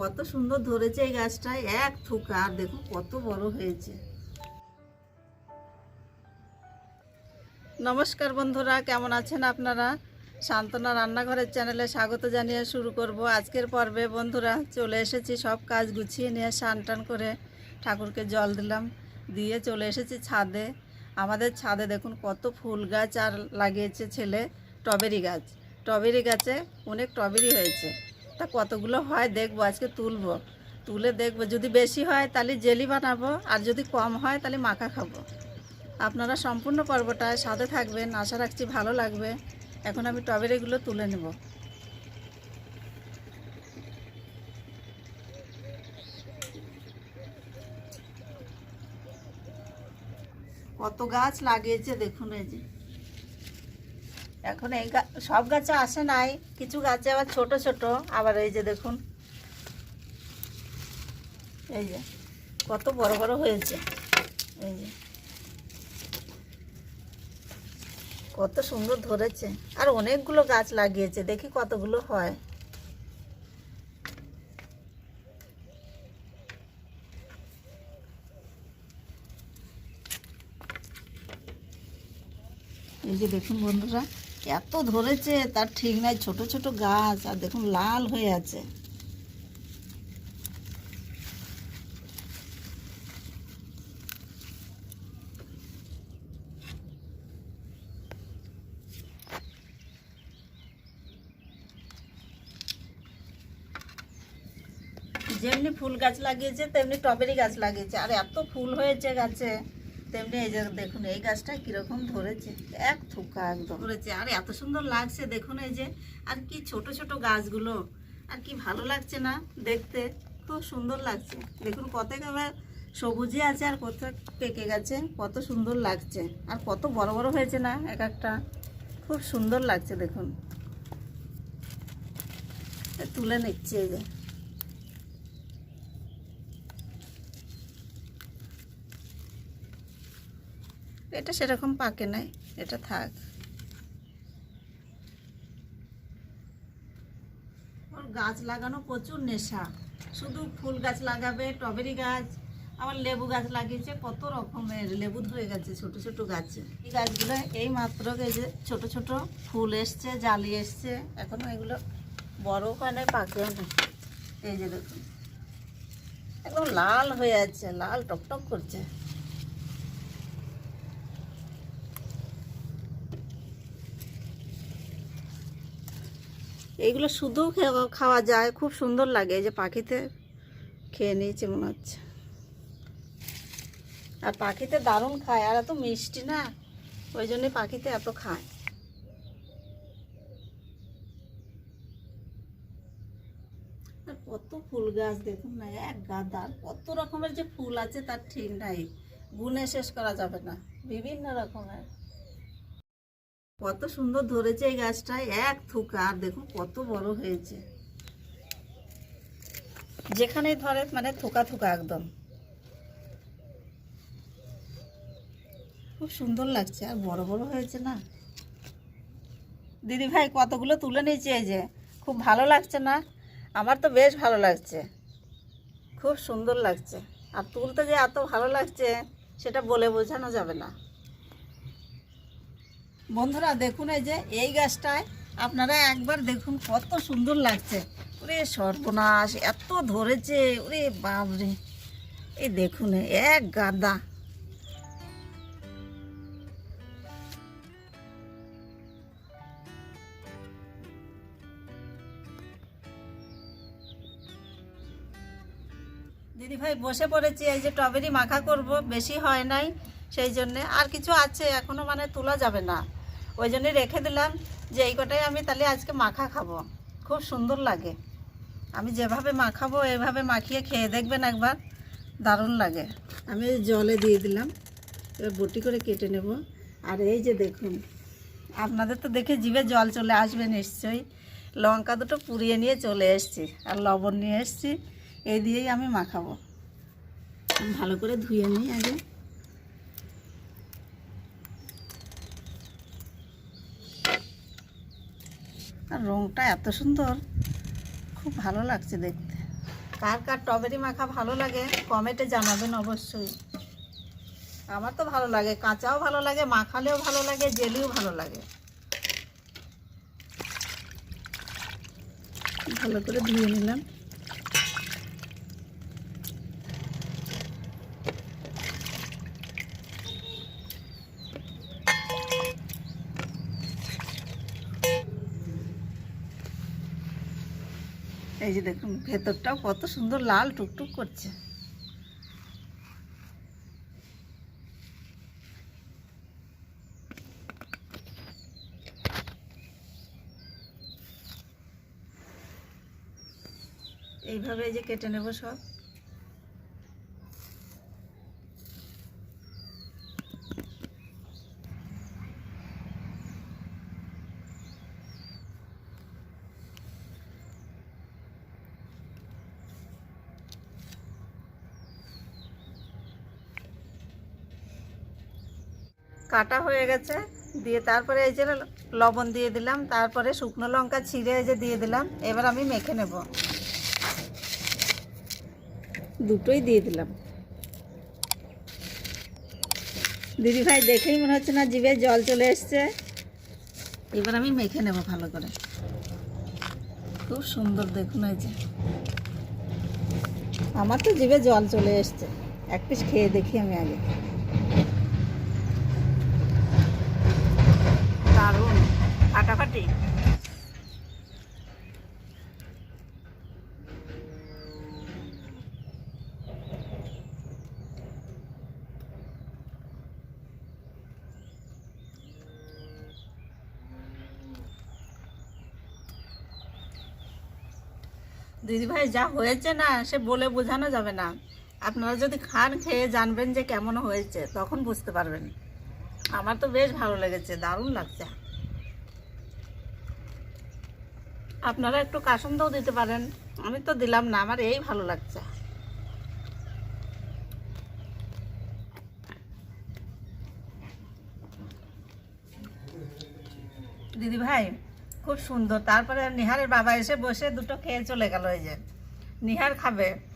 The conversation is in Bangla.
কত সুন্দর ধরেছে এই গাছটায়, এক থুকা, আর দেখো কত বড় হয়েছে। নমস্কার বন্ধুরা, কেমন আছেন আপনারা? সান্ত্বনা রান্নাঘরের চ্যানেলে স্বাগত জানিয়ে শুরু করব আজকের পর্বে। বন্ধুরা, চলে এসেছি, সব কাজ গুছিয়ে নিয়ে স্নান টান করে ঠাকুরকে জল দিলাম, দিয়ে চলে এসেছি ছাদে। আমাদের ছাদে দেখুন কত ফুল গাছ আর লাগিয়েছে ছেলে টবেরি গাছ। টবেরি গাছে অনেক টবেরি হয়েছে। তা কতগুলো হয় দেখব, আজকে তুলবো। তুলে দেখব, যদি বেশি হয় তাহলে জেলি বানাবো, আর যদি কম হয় তাহলে মাখা খাব। আপনারা সম্পূর্ণ পর্বটায় সাথে থাকবেন, আশা রাখছি ভালো লাগবে। এখন আমি টবেরিগুলো তুলে নেব। কত গাছ লাগিয়েছে দেখুন এই যে। এখন এই সব গাছে আসে নাই, কিছু গাছে আবার ছোট ছোট, আবার এই যে দেখুন। এই যে, কত বড় বড় হয়েছে। এই যে, কত সুন্দর ধরেছে। আর অনেকগুলো গাছ লাগিয়েছে, দেখি কতগুলো হয়। এই যে দেখুন বন্ধুরা এত ধরেছে, তার ঠিক নাই, ছোট ছোট গাছ, আর দেখুন লাল হয়ে আছে। যেমনি ফুল গাছ লাগিয়েছে, তেমনি টবেরি গাছ লাগিয়েছে। আর এত ফুল হয়েছে গাছে। তেমনি এই যে দেখুন, এই গাছটা কীরকম ধরেছে, এক থুকা একদম। ধরেছে, আর এত সুন্দর লাগছে, দেখুন এই যে, আর কি ছোট ছোট গাছগুলো, আর কি ভালো লাগছে না দেখতে, খুব সুন্দর লাগছে। দেখুন কত একেবারে সবুজে আছে আর কত পেকে গেছে, কত সুন্দর লাগছে। আর কত বড় বড় হয়েছে না, এক একটা। খুব সুন্দর লাগছে, দেখুন। তুলে নিচ্ছে এই যে। এটা সেরকম পাকে নাই, এটা থাক। গাছ লাগানো প্রচুর নেশা। শুধু ফুল গাছ লাগাবে, টবেরি গাছ, আবার লেবু গাছ লাগিয়েছে, কত রকমের লেবু ধরে গেছে ছোট ছোট গাছে। এই গাছগুলো এই মাত্র এই যে ছোট ছোট ফুল এসছে, জালি এসছে, এখনও এগুলো বড় হয় না পাকেও না এই যে দেখুন, একদম লাল হয়ে আছে, লাল টকটক করছে। এইগুলো শুধু খাওয়া যায়। খুব সুন্দর লাগে যে পাখিতে খেয়ে নিয়েছে মনে হচ্ছে। আর পাখিতে দারুণ খায়, আর এত মিষ্টি না, ওই জন্যে পাখিতে এত খায়। আর কত ফুল গাছ দেখুন না, এক গাদার কত রকমের যে ফুল আছে তার ঠিক নাই। গুনে শেষ করা যাবে না, বিভিন্ন রকমের। কত সুন্দর ধরেছে এই গাছটায়, এক থুকা, আর দেখুন কত বড় হয়েছে। যেখানে ধরে মানে থুকা থুকা একদম। খুব সুন্দর লাগছে, আর বড় বড় হয়েছে না। দিদি ভাই কতগুলো তুলে নিয়েছি এই যে, খুব ভালো লাগছে না? আমার তো বেশ ভালো লাগছে। খুব সুন্দর লাগছে। আর তুলতে যে এত ভালো লাগছে, সেটা বলে বোঝানো যাবে না। বন্ধুরা, দেখুন এই যে এই গাছটায় আপনারা একবার দেখুন কত সুন্দর লাগছে। ওরে সর্বনাশ, এত ধরেছে, ওরে বাপরে। এই দেখুন, এক গাদা। দিদি ভাই বসে পড়েছি, এই যে টবেরি মাখা করব, বেশি হয় নাই, সেই জন্যে। আর কিছু আছে, এখনও মানে তোলা যাবে না। ওই জন্যে রেখে দিলাম যে এই কটাই আমি তাহলে আজকে মাখা খাব। খুব সুন্দর লাগে। আমি যেভাবে মাখাবো, এভাবে মাখিয়ে খেয়ে দেখবেন একবার। দারুণ লাগে। আমি জলে দিয়ে দিলাম। এবার বটি করে কেটে নেব। আর এই যে দেখুন, আপনাদের তো দেখে জিভে জল চলে আসবে নিশ্চয়ই। লঙ্কা দুটো পুড়িয়ে নিয়ে চলে এসেছি আর লবণ নিয়ে এসেছি। এই দিয়েই আমি মাখাবো। ভালো করে ধুয়ে নিই আগে। আর রংটা এত সুন্দর খুব ভালো লাগছে দেখতে। কার কার টবেরি মাখা ভালো লাগে কমেটে জানাবেন অবশ্যই। আমার তো ভালো লাগে কাঁচাও ভালো লাগে মাখালেও ভালো লাগে জেলিও ভালো লাগে। ভালো করে ধুয়ে নিলাম। এই যে দেখুন, ভেতরটাও কত সুন্দর লাল টুকটুক করছে। এইভাবে এই যে কেটে নেব সব। কাটা হয়ে গেছে। দিয়ে তারপরে এই যে লবণ দিয়ে দিলাম, তারপরে শুকনো লঙ্কা ছিঁড়ে এই যে দিয়ে দিলাম, এবার আমি মেখে নেব। দুটোই দিয়ে দিলাম। দিদি ভাই, দেখেই মনে হচ্ছে না জিভে জল চলে এসছে। এবার আমি মেখে নেব ভালো করে। খুব সুন্দর দেখুন এই যে। আমার তো জিভে জল চলে এসছে। এক পিস খেয়ে দেখি আমি আগে দারুণ ফাটাফাটি দিদিভাই, যা হয়েছে না, সে বলে বোঝানো যাবে না। আপনারা যদি খান, খেয়ে জানবেন যে কেমন হয়েছে, তখন বুঝতে পারবেন। আমার তো বেশ ভালো লেগেছে, দারুণ লাগছে। আপনারা একটু কাসন্দও দিতে পারেন। আমি তো দিলাম না, আমার এই ভালো লাগছে। দিদি ভাই, খুব সুন্দর। তারপরে নিহারের বাবা এসে বসে দুটো খেয়ে চলে গেল এই যে। নিহার খাবে।